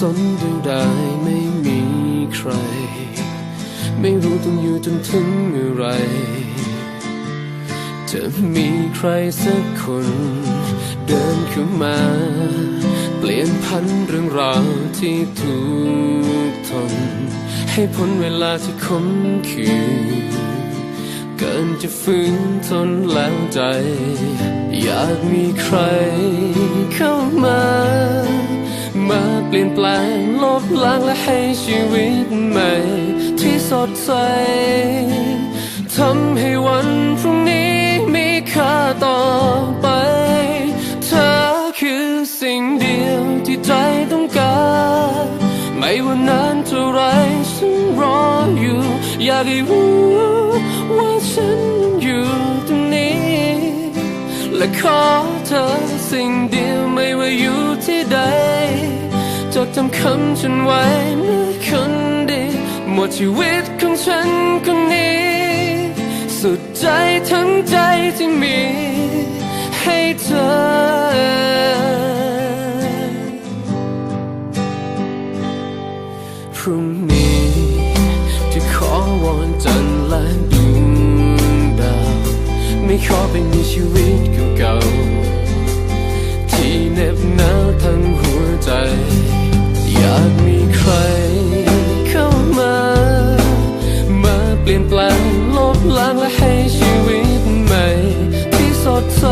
สนเรื่องใดไม่มีใคร ไม่รู้ต้องอยู่จนถึงเมื่อไร จะมีใครสักคน เดินเข้ามา เปลี่ยนพันเรื่องราวที่ทุกทน ให้พ้นเวลาที่คมคืนเกินจะฝืนทนแล้วใจ อยากมีใครเข้ามา เปลี่ยนแปลงลบล้างและให้ชีวิตใหม่ ที่สดใสทำให้วันพรุ่งนี้มีค่าต่อไป เธอคือสิ่งเดียวที่ใจต้องการ ไม่ว่านานเท่าไรฉันรออยู่ อยากให้รู้ว่าฉันอยู่ตรงนี้ และขอเธอสิ่งเดียวไม่ว่าอยู่ที่ใด ดจำคำฉันไว้เมื่อคนดีหมดชีวิตของฉันคนนี้ สุดใจทั้งใจที่มีให้เธอพรุ่งนี้จะขอวอนจันทร์และดวงดาว ไม่ขอไปมีชีวิตเก่าๆ ล้างและให้ชีวิตใหม่ที่สดใส